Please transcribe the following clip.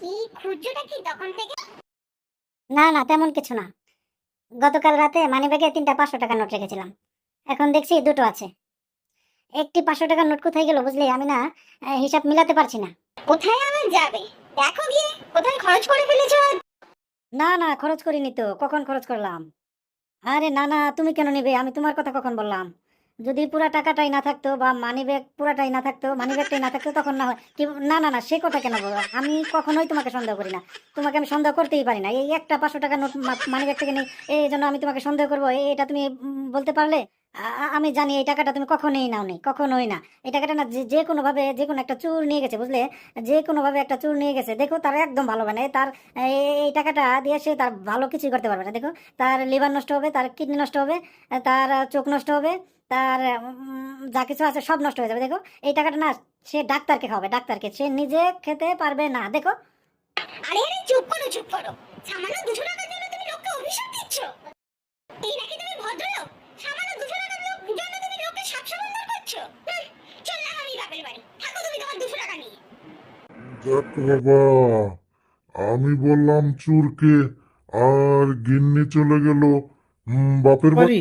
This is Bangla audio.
কি? খুঁজছোটা কি তখন থেকে? না না তেমন কিছু না। গতকাল রাতে মানিব্যাগে তিনটা পাঁচশো টাকা নোট রেখেছিলাম। এখন দেখছি দুটো আছে। একটি পাঁচশো টাকার নোট কোথায় গেল বুঝলি? আমি না হিসাব মিলাতে পারছি না। কোথায় আবার যাবে? দেখো গিয়ে কোথায় খরচ করে ফেলেছো? না না খরচ করিনি তো। কখন খরচ করলাম? আরে না না তুমি কেন নেবে? আমি তোমার কথা কখন বললাম? যদি পুরা টাকাটাই না থাকতো বা মানি ব্যাগ পুরাটাই না থাকতো মানি ব্যাগটাই না থাকতো, তখন না হয়। না না না, সে কথা কেন বলব? আমি কখনোই তোমাকে সন্দেহ করি না। তোমাকে আমি সন্দেহ করতেই পারি না। এই একটা পাঁচশো টাকা নোট মানি ব্যাগ থেকে নেই। এই জন্য আমি তোমাকে সন্দেহ করব। এটা তুমি বলতে পারলে? আমি জানি এই টাকাটা তুমি কখনোই নাও নি, কখনোই না। এই টাকাটা না যে- কোনোভাবে, যে কোনো একটা চুর নিয়ে গেছে, বুঝলে? যে কোনোভাবে একটা চুর নিয়ে গেছে। দেখো, তার একদম ভালো মানে তার এই টাকাটা দিয়ে সে তার ভালো কিছুই করতে পারবে না। দেখো, তার লিভার নষ্ট হবে, তার কিডনি নষ্ট হবে, তার চোখ নষ্ট হবে তার যা কিছু আছে সব নষ্ট হয়ে যাবে। দেখো এই টাকাটা না সে ডাক্তারকে খাওয়াবে ডাক্তারকে। সে নিজে খেতে পারবে না। দেখো। আরে আরে চুপ করো চুপ করো। সামান্য দুশো টাকার জন্য তুমি লোককে অভিশাপ দিচ্ছ? এই নাকি তুমি ভদ্রলোক? সামান্য দুশো টাকার লোক জন্য তুমি লোককে সাপ সমন্দর করছ চললাম আমি বাপের বাড়ি। থাকো তুমি তোমার দুশো টাকা নিয়ে। দেখ বাবা আমি বললাম চুরকে আর গিন্নি চলে গেল বাপের বাড়ি?